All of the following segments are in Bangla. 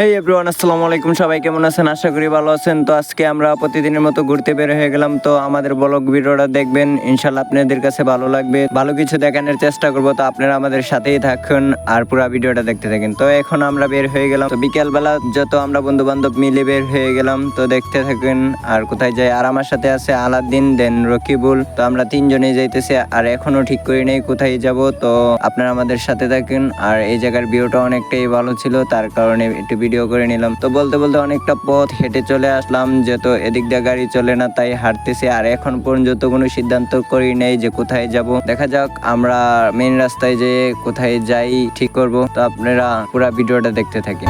হেই এভরিওয়ান আসসালামু আলাইকুম। সবাই কেমন আছেন? আশা করি ভালো আছেন। তো আজকে আমরা প্রতিদিনের মতো ঘুরতে বের হয়ে গেলাম। তো আমাদের ব্লগ ভিডিওটা দেখবেন। ইনশাল্লাহ আপনাদের কাছে ভালো লাগবে। ভালো কিছু দেখানোর চেষ্টা করব। তো আপনারা আমাদের সাথেই থাকুন আর পুরো ভিডিওটা দেখতে থাকেন। তো এখন আমরা বের হয়ে গেলাম। তো বিকেলবেলা যত আমরা বন্ধু বান্ধব মিলে বের হয়ে গেলাম। তো দেখতে থাকুন আর কোথায় যাই। আর আমার সাথে আছে আলাদিন, দেন রকিবুল। তো আমরা তিনজনেই যাইতেছি। আর এখনও ঠিক করি নেই কোথায় যাব। তো আপনারা আমাদের সাথে থাকুন। আর এই জায়গার ভিউটা অনেকটাই ভালো ছিল। তার কারণে একটু ভিডিও করে নিলাম। তো বলতে বলতে অনেকটা পথ হেঁটে চলে আসলাম যেহেতু এদিক দিয়ে গাড়ি চলে না, তাই হাঁটতেছি। আর এখন পর্যন্ত কোনো সিদ্ধান্ত করি নেই যে কোথায় যাব। দেখা যাক, আমরা মেন রাস্তায় যে কোথায় যাই, ঠিক করব। তো আপনারা পুরো ভিডিওটা দেখতে থাকেন।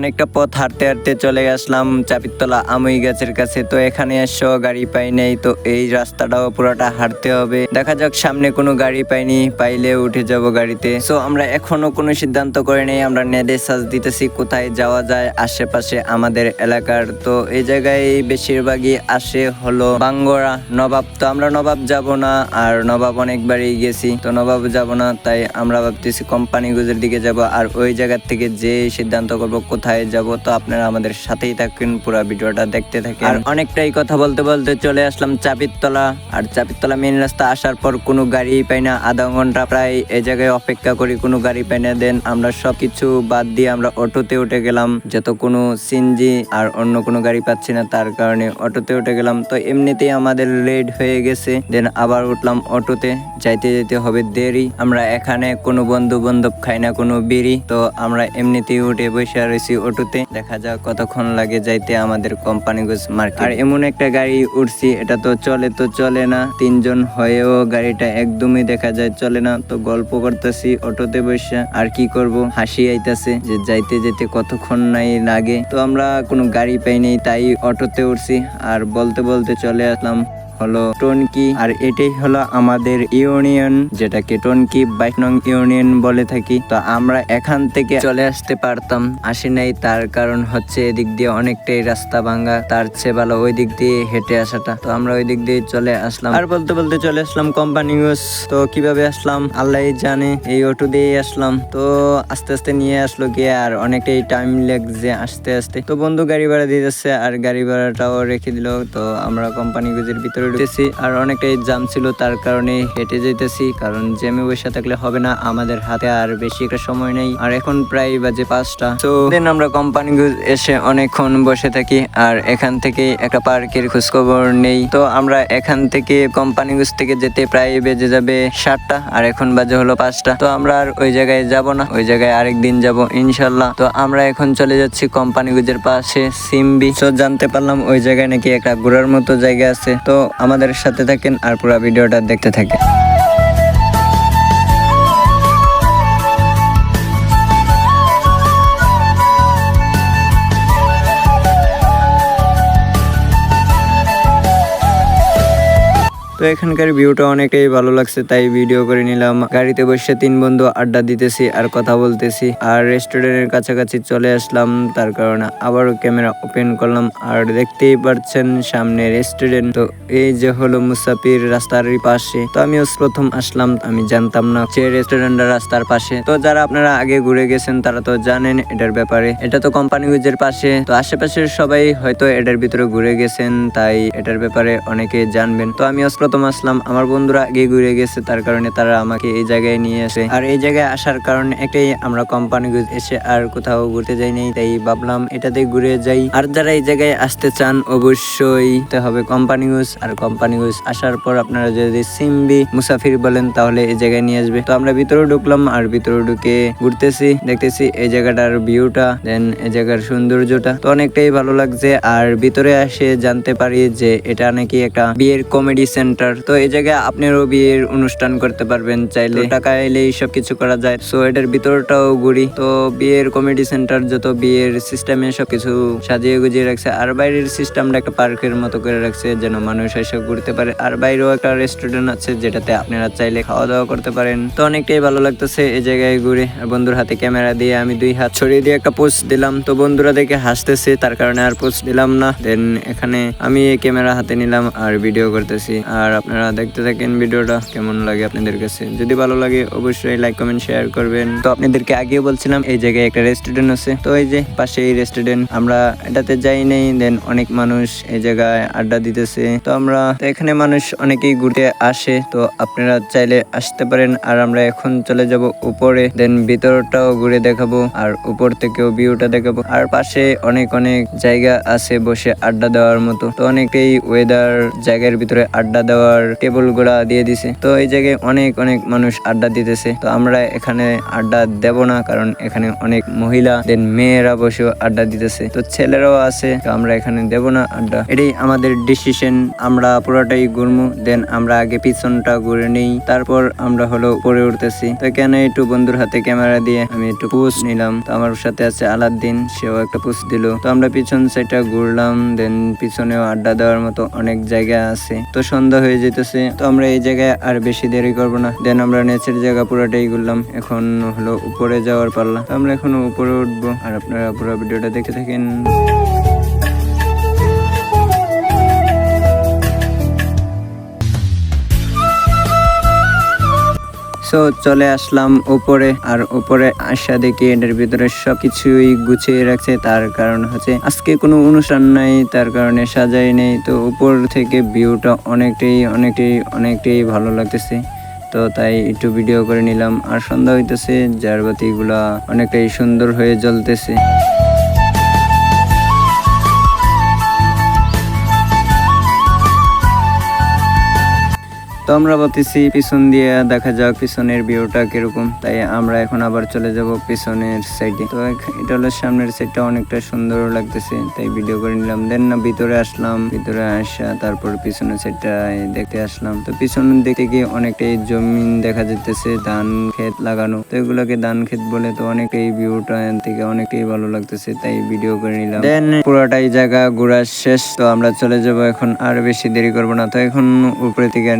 অনেকটা পথ হাঁটতে হাঁটতে চলে আসলাম চাপিতলা আমই গাছের কাছে। তো এখানে এসো, গাড়ি পাই নেই, তো এই রাস্তাটাও পুরোটা হাঁটতে হবে। দেখা যাক সামনে কোনো গাড়ি পাইনি, পাইলে উঠে যাব গাড়িতে। তো আমরা এখনও কোনো সিদ্ধান্ত করে নেই, আমরা নেদে সাজ দিতেছি, কোথায় যাওয়া যায় আশেপাশে আমাদের এলাকার। তো এই জায়গায় বেশিরভাগই আসে হলো বাঙ্গরা, নবাব। তো আমরা নবাব যাব না, আর নবাব অনেকবারই গেছি। তো নবাব যাব না, তাই আমরা ভাবতেছি কোম্পানি গুজের দিকে যাব, আর ওই জায়গার থেকে যে সিদ্ধান্ত করব কোথায় যাব তো আপনারা আমাদের সাথেই থাকেন, পুরো ভিডিওটা দেখতে থাকেন। আর অনেকটাই কথা বলতে বলতে চলে আসলাম চাপিতলা। আর চাপিতলা মেন রাস্তা আসার পর কোনো গাড়ি পাই না, আধা ঘণ্টা প্রায় এই জায়গায় অপেক্ষা করি, কোনো গাড়ি পাই না। দেন আমরা সবকিছু বাদ দিয়ে আমরা অটোতে উঠে গেলাম, যত কোনো সিনজি আর অন্য কোনো গাড়ি পাচ্ছি না, তার কারণে অটোতে উঠে গেলাম। তো এমনিতেই আমাদের লেট হয়ে গেছে দেন আবার উঠলাম অটোতে, যাইতে যেতে হবে দেরি। আমরা এখানে কোনো বন্ধু বান্ধব খাই না, কোনো বিড়ি, তো আমরা এমনিতেই উঠে বসে রয়েছি অটোতে। দেখা যাক কতক্ষণ লাগে যাইতে আমাদের কোম্পানি গোস মার্কেট আর এমন একটা গাড়ি উঠছি, এটা তো চলে তো চলে না। তিনজন হয়েও গাড়িটা একদমই দেখা যায় চলে না। তো গল্প করতেছি অটোতে বসে, আর কি করব? হাসি আইতাছে যে যাইতে যেতে কতক্ষণ নাই লাগে। তো আমরা কোনো গাড়ি পাইনি তাই অটোতে উঠছি। আর বলতে বলতে চলে আসলাম। হলো টনকি। আর এটাই হলো আমাদের ইউনিয়ন, যেটাকে টনকি বাইক নং ইউনিয়ন বলে থাকি। তো আমরা এখান থেকে চলে আসতে পারতাম, আসি নাই। তার কারণ হচ্ছে এদিক দিয়ে অনেকটাই রাস্তা ভাঙ্গা তার চেয়ে ভালো ওই দিক দিয়ে হেঁটে আসাটা। তো আমরা ওই দিক দিয়ে চলে আসলাম। আর বলতে বলতে চলে আসলাম কোম্পানি ইউজ তো কীভাবে আসলাম? আল্লাহ জানে, এই অটো দিয়ে আসলাম। তো আস্তে আস্তে নিয়ে আসলো গিয়ে, আর অনেকটাই টাইম লাগছে আসতে আসতে। তো বন্ধু গাড়ি ভাড়া দিয়ে যাচ্ছে আর গাড়ি ভাড়াটাও রেখে দিল। তো আমরা কোম্পানি গুজের ভিতরে ঢুকেছি আর অনেকটাই জাম ছিল, তার কারণে হেঁটে যেতেছি কারণ জ্যামে বসে থাকলে হবে না, আমাদের হাতে আর বেশি একটা সময় নেই। আর এখন প্রায় বাজে পাঁচটা। তো দেন আমরা কোম্পানি এসে অনেকক্ষণ বসে থাকি, আর এখান থেকে একটা পার্কের খোঁজখবর নেই। তো আমরা এখান থেকে কোম্পানি থেকে যেতে প্রায় বেজে যাবে সাতটা, আর এখন বাজে হলো পাঁচটা। তো আমরা আর ওই জায়গায় যাব না, ওই জায়গায় আরেকদিন যাব, ইনশাল্লাহ। তো আমরা এখন চলে যাচ্ছি কোম্পানি গুজের পাশে, সিমবি। তো জানতে পারলাম ওই জায়গায় নাকি একটা ঘোরার মতো জায়গা আছে। তো আমাদের সাথে থাকেন আর পুরো ভিডিওটা দেখতে থাকেন। তো এখানকার ভিউটা অনেকটাই ভালো লাগছে, তাই ভিডিও করে নিলাম। গাড়িতে বসে তিন বন্ধু আড্ডা দিতেছি আর কথা বলতেছি। আর রেস্টুরেন্টের কাছাকাছি চলে আসলাম, তার কারণে আবারও ক্যামেরা ওপেন করলাম। আর দেখতেই পাচ্ছেন সামনে রেস্টুরেন্ট তো এই যে হলো মুসাফির রাস্তার পাশে। তো আমিও প্রথম আসলাম, আমি জানতাম না যে রেস্টুরেন্টের রাস্তার পাশে। তো যারা আপনারা আগে ঘুরে গেছেন, তারা তো জানেন এটার ব্যাপারে। এটা তো কোম্পানি গুজের পাশে। তো আশেপাশের সবাই হয়তো এটার ভিতরে ঘুরে গেছেন, তাই এটার ব্যাপারে অনেকে জানবেন। তো আমি প্রথম আসলাম, আমার বন্ধুরা আগে ঘুরে গেছে, তার কারণে তারা আমাকে এই জায়গায় নিয়ে আসে। আর এই জায়গায় আসার কারণে একটাই, আমরা কোম্পানি এসে আর কোথাও ঘুরতে যাই নাই, তাই ভাবলাম এটাতে ঘুরে যাই। আর যারা এই জায়গায় আসতে চান, অবশ্যই হবে কোম্পানি গুজ আর কোম্পানি গুজ আসার পর আপনারা যদি সিম্বি মুসাফির বলেন, তাহলে এই জায়গায় নিয়ে আসবে। তো আমরা ভিতরে ঢুকলাম, আর ভিতরে ঢুকে ঘুরতেছি, দেখতেছি এই জায়গাটার ভিউটা দেন এই জায়গার সৌন্দর্যটা। তো অনেকটাই ভালো লাগছে, আর ভিতরে আসে জানতে পারি যে এটা নাকি একটা বিয়ের কমেডি সেন্টার সেন্টার তো এই জায়গায় আপনারও বিয়ের অনুষ্ঠান করতে পারবেন চাইলে। টাকা এলেই সব কিছু করা যায়। সো এটার ভিতরটাও ঘুরি। তো বিয়ের কমিটি সেন্টার যত বিয়ের সিস্টেমে সবকিছু সাজিয়ে গুজিয়ে রাখছে আর বাইরের সিস্টেমটা একটা পার্কের মতো করে রাখছে যেন মানুষ এসে ঘুরতে পারে। আর বাইরেও একটা রেস্টুরেন্ট আছে যেটাতে আপনারা চাইলে খাওয়া দাওয়া করতে পারেন। তো অনেকটাই ভালো লাগতেছে এই জায়গায় ঘুরে। আর বন্ধুর হাতে ক্যামেরা দিয়ে আমি দুই হাত ছড়িয়ে দিয়ে একটা পোস্ট দিলাম। তো বন্ধুরা দেখে হাসতেছে তার কারণে আর পোস্ট দিলাম না। দেন এখানে আমি এই ক্যামেরা হাতে নিলাম আর ভিডিও করতেছি। আর আপনারা দেখতে থাকেন ভিডিওটা, কেমন লাগে আপনাদের কাছে? যদি ভালো লাগে, অবশ্যই লাইক কমেন্ট শেয়ার করবেন। তো আপনাদেরকে আগেও বলছিলাম, এই জায়গায় একটা রেস্টুরেন্ট আছে। তো এই যে পাশে এই রেস্টুরেন্ট আমরা এটাতে যাই নেই দেন অনেক মানুষ এই জায়গায় আড্ডা দিতেছে। তো আমরা এখানে মানুষ অনেকেই ঘুরতে আসে, তো আপনারা চাইলে আসতে পারেন। আর আমরা এখন চলে যাব উপরে দেন ভিতরটাও ঘুরে দেখাবো, আর উপর থেকেও ভিউটা দেখাবো। আর পাশে অনেক অনেক জায়গা আছে বসে আড্ডা দেওয়ার মতো। তো অনেকেই ওয়েদার জায়গার ভিতরে আড্ডা দেওয়ার টেবিলগুলা দিয়ে দিছে। তো এই জায়গায় অনেক অনেক মানুষ আড্ডা দিতেছে। তো আমরা এখানে আড্ডা দেব না, কারণ এখানে অনেক মহিলা দেন মেয়েরা বসে আড্ডা দিতেছে। তো ছেলেরাও আছে, তো আমরা এখানে দেব না আড্ডা। এটাই আমাদের ডিসিশন আমরা পুরোটাই ঘুরমু দেন আমরা আগে পিছনটা ঘুরে নেই। তারপর আমরা হলো পরে উঠতেছি। তো কেন একটু বন্ধুর হাতে ক্যামেরা দিয়ে আমি একটু পোস্ট নিলাম। তো আমার সাথে আছে আলাদ্দিন সেও একটা পোস্ট দিল। তো আমরা পিছন সাইডটা ঘুরলাম দেন পিছনেও আড্ডা দেওয়ার মতো অনেক জায়গা আছে। তো সন্ধ্যা হয়ে যেতেছে তো আমরা এই জায়গায় আর বেশি দেরি করব না। দেন আমরা নেচের জায়গা পুরাটাই ঘুরলাম। এখন হলো উপরে যাওয়ার পাল্লা। তো আমরা এখন উপরে উঠবো। আর আপনারা পুরো ভিডিওটা দেখে থাকেন। সো চলে আসলাম উপরে, আর উপরে আসা দেখি এটার ভিতরে সবকিছুই গুছিয়ে রাখছে। তার কারণ হচ্ছে, আজকে কোনো অনুষ্ঠান নাই, তার কারণে সাজাই নেই। তো উপর থেকে ভিউটা অনেকটাই অনেকটাই অনেকটাই ভালো লাগতেছে। তো তাই একটু ভিডিও করে নিলাম। আর সন্ধ্যা হইতেছে, যার বাতিগুলা অনেকটাই সুন্দর হয়ে জ্বলতেছে। তো আমরা বলতেছি পিছন দিয়ে দেখা যাক পিছনের ভিউটা কীরকম। তাই আমরা এখন আবার চলে যাব পিছনের সাইডে তো এটা হলো সামনের সাইডটা অনেকটা সুন্দর লাগতেছে। তাই ভিডিও করে নিলাম। দেন না, ভিতরে আসলাম। ভিতরে আসা, তারপর পিছনের সাইডটা দেখতে আসলাম। তো পিছন দেখতে গিয়ে অনেকটাই জমিন দেখা যেতেছে ধান ক্ষেত লাগানো। তো এগুলোকে ধান ক্ষেত বলে তো অনেকটাই ভিউটা থেকে অনেকটাই ভালো লাগতেছে। তাই ভিডিও করে নিলাম। দেন পুরোটাই জায়গা ঘোরা শেষ। তো আমরা চলে যাব এখন। আর বেশি দেরি করব না। তো এখন উপরে থেকে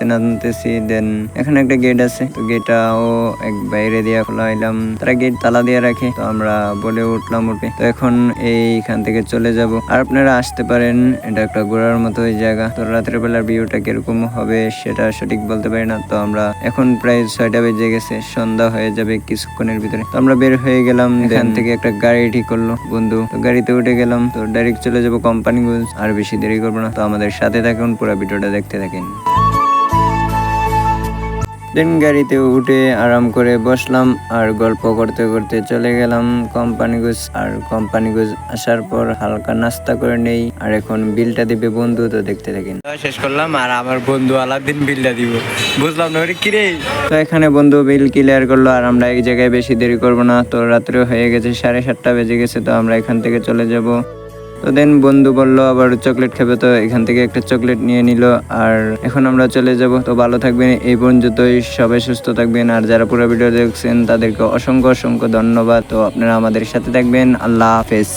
নাচতে নামতেছি দেন এখানে একটা গেট আছে। তো গেটটাও এক বাইরে দিয়ে খোলা হইলাম। তারা গেট তালা দিয়ে রাখে তো আমরা বলে উঠলাম উঠে। তো এখন এইখান থেকে চলে যাব। আর আপনারা আসতে পারেন এটা একটা ঘোরার মতো জায়গা। তো রাতের বেলার ভিউটা কীরকম হবে সেটা সঠিক বলতে পারি না। তো আমরা এখন প্রায় ছয়টা বেজে গেছে সন্ধ্যা হয়ে যাবে কিছুক্ষণের ভিতরে। তো আমরা বের হয়ে গেলাম এখান থেকে একটা গাড়ি ঠিক করল বন্ধু। তো গাড়িতে উঠে গেলাম তো ডাইরেক্ট চলে যাব কোম্পানিগঞ্জ। আর বেশি দেরি করব না। তো আমাদের সাথে থাকুন পুরো ভিডিওটা দেখতে থাকেন। দেন গাড়িতে উঠে আরাম করে বসলাম আর গল্প করতে করতে চলে গেলাম কোম্পানিগঞ্জ আর কোম্পানিগঞ্জ আসার পর হালকা নাস্তা করে নেই। আর এখন বিলটা দিবে বন্ধু তো দেখতে থাকেন। শেষ করলাম আর আমার বন্ধু আলাদিন বিলটা দিব। বুঝলাম না কিরে? তো এখানে বন্ধু বিল ক্লিয়ার করল আর আমরা এক জায়গায় বেশি দেরি করব না। তো রাত্রে হয়ে গেছে সাড়ে সাতটা বেজে গেছে তো আমরা এখান থেকে চলে যাব। তো দেন বন্ধু বলল, আবার চকলেট খাবে। তো এখান থেকে একটা চকলেট নিয়ে নিল আর এখন আমরা চলে যাব। তো ভালো থাকবেন, এই পর্যন্তই। সবাই সুস্থ থাকবেন আর যারা পুরো ভিডিও দেখছেন, তাদেরকে অসংখ্য অসংখ্য ধন্যবাদ। তো আপনারা আমাদের সাথে থাকবেন। আল্লাহ হাফেজ।